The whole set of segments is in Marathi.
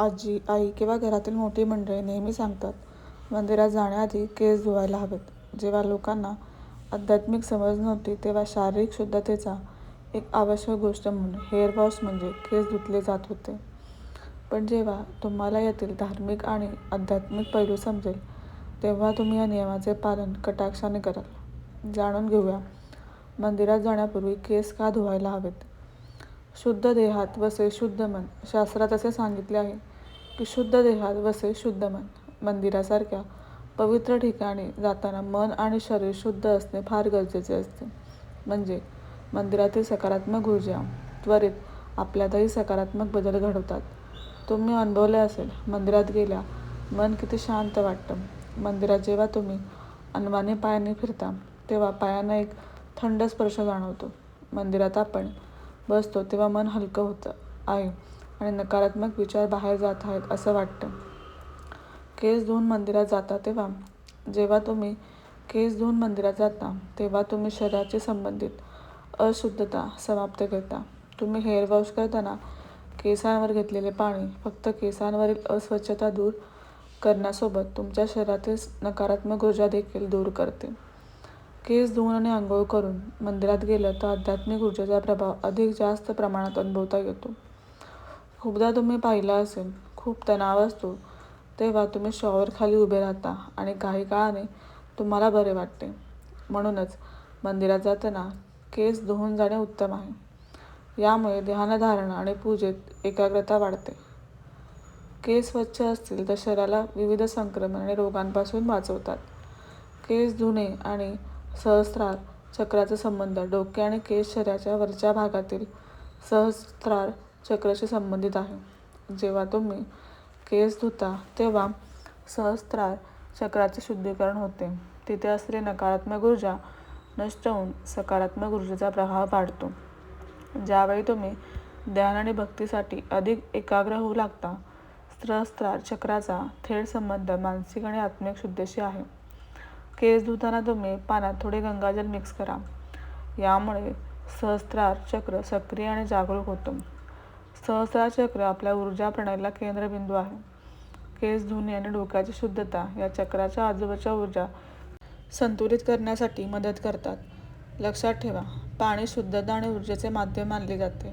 आजी आई किंवा घरातील मोठी मंडळी नेहमी सांगतात मंदिरात जाण्याआधी केस धुवायला हवेत. जेव्हा लोकांना आध्यात्मिक समज नव्हती तेव्हा शारीरिक शुद्धतेचा एक आवश्यक गोष्ट म्हणून हेअर वॉश म्हणजे केस धुतले जात होते. पण जेव्हा तुम्हाला यातील धार्मिक आणि आध्यात्मिक पैलू समजेल तेव्हा तुम्ही या नियमाचे पालन कटाक्षाने कराल. जाणून घेऊया मंदिरात जाण्यापूर्वी केस का धुवायला हवेत? शुद्ध देहात वसे शुद्ध मन शास्त्रात असे सांगितले आहे. की शुद्ध देहात वसे शुद्ध मन मंदिरासारख्या पवित्र ठिकाणी जाताना मन आणि शरीर शुद्ध असणे फार गरजेचे असते. म्हणजे मंदिरातील सकारात्मक ऊर्जा त्वरित आपल्यातही सकारात्मक बदल घडवतात. तुम्ही अनुभवले असेल मंदिरात गेल्या मन किती शांत वाटतं. मंदिरात जेव्हा तुम्ही अनवाने पायाने फिरता तेव्हा पायांना एक थंड स्पर्श जाणवतो. मंदिरात आपण बसतो तेव्हा मन हलकं होतं. आहे आणि नकारात्मक विचार बाहेर जात आहेत असं वाटतं. केस धुवून मंदिरात जाता तेव्हा जेव्हा तुम्ही केस धुवून मंदिरात जाता तेव्हा तुम्ही शरीराशी संबंधित अशुद्धता समाप्त करता. तुम्ही हेअर वॉश करताना केसांवर घेतलेले पाणी फक्त केसांवरील अस्वच्छता दूर करण्यासोबत तुमच्या शरीरातील नकारात्मक ऊर्जा देखील दूर करते. केस धुवून आणि आंघोळ करून मंदिरात गेलं तर आध्यात्मिक ऊर्जेचा प्रभाव अधिक जास्त प्रमाणात अनुभवता येतो. खूपदा तुम्ही पाहिलं असेल खूप तणाव असतो तेव्हा तुम्ही शॉवरखाली उभे राहता आणि काही काळाने तुम्हाला बरे वाटते. म्हणूनच मंदिरात जाताना केस धुवून जाणे उत्तम आहे. यामुळे ध्यानधारणा आणि पूजेत एकाग्रता वाढते. केस स्वच्छ असतील तर शरीराला विविध संक्रमण आणि रोगांपासून वाचवतात. केस धुणे आणि सहस्त्रार चक्राचा संबंध डोके आणि केस शरीराच्या वरच्या भागातील सहस्त्रार चक्राशी संबंधित आहे. जेव्हा तुम्ही केस धुता तेव्हा सहस्त्रार चक्राचे शुद्धीकरण होते. तिथे असलेली नकारात्मक ऊर्जा नष्ट होऊन सकारात्मक ऊर्जेचा प्रभाव पाडतो ज्यावेळी तुम्ही ध्यान आणि भक्तीसाठी अधिक एकाग्र होऊ लागता सहस्त्रार चक्राचा थेट संबंध मानसिक आणि आत्मिक शुद्धीशी आहे. केस धुताना तुम्ही पाण्यात थोडे गंगाजल मिक्स करा. यामुळे सहस्त्रार चक्र सक्रिय आणि जागरूक होतं. सहस्त्रार चक्र आपल्या ऊर्जा प्रणालीला केंद्रबिंदू आहे. केस धुणे आणि डोक्याची शुद्धता या चक्राच्या आजूबाजूच्या ऊर्जा संतुलित करण्यासाठी मदत करतात. लक्षात ठेवा पाणी शुद्धता आणि ऊर्जेचे माध्यम मानले जाते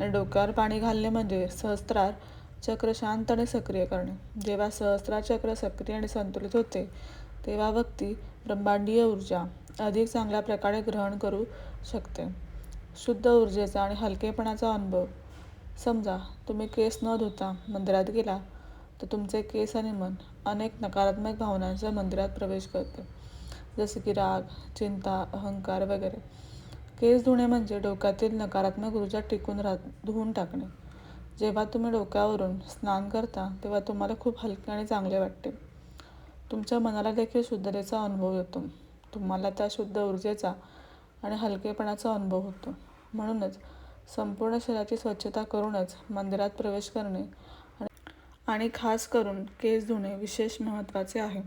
आणि डोक्यावर पाणी घालणे म्हणजे सहस्त्रार चक्र शांत आणि सक्रिय करणे. जेव्हा सहस्राचक्र चक्र सक्रिय आणि संतुलित होते तेव्हा व्यक्ती ब्रह्मांडीय ऊर्जा अधिक चांगल्या प्रकारे ग्रहण करू शकते. शुद्ध ऊर्जेचा आणि हलकेपणाचा अनुभव समजा तुम्ही केस न धुता मंदिरात गेला तर तुमचे केस आणि मन अनेक नकारात्मक भावनांच्या मंदिरात प्रवेश करते. जसे की राग चिंता अहंकार वगैरे. केस धुणे म्हणजे डोक्यातील नकारात्मक ऊर्जा टिकून राह धुवून टाकणे. जेव्हा तुम्ही डोक्यावरून स्नान करता तेव्हा तुम्हाला खूप हलके आणि चांगले वाटते. तुमच्या मनाला देखील शुद्धतेचा अनुभव येतो. तुम्हाला त्या शुद्ध ऊर्जेचा आणि हलकेपणाचा अनुभव होतो. म्हणूनच संपूर्ण शरीराची स्वच्छता करूनच मंदिरात प्रवेश करणे आणि खास करून केस धुणे विशेष महत्त्वाचे आहे.